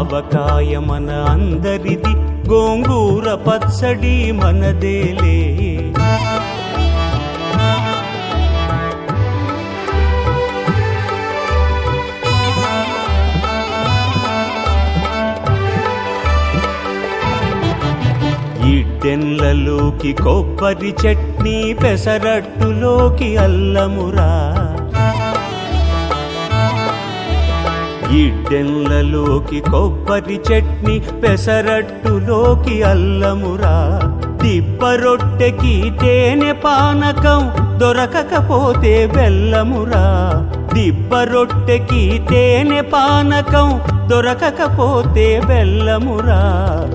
ఆవకాయ మన అందరిది గోంగూర పచ్చడి మనదేలే. ఇడ్డెన్లలోకి కొబ్బరి చట్నీ పెసరట్టులోకి అల్లమురా. ఇడ్డెన్లలోకి కొబ్బరి చట్నీ పెసరట్టులోకి అల్లమురా. దిబ్బరొట్టెకి తేనె పానకం దొరకకపోతే బెల్లమురా దిబ్బరొట్టెకి తేనె పానకం దొరకకపోతే బెల్లమురా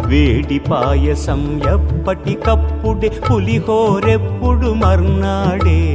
వేడి పాయసం ఎప్పటికప్పుడే పులిహోరెప్పుడు మర్నాడే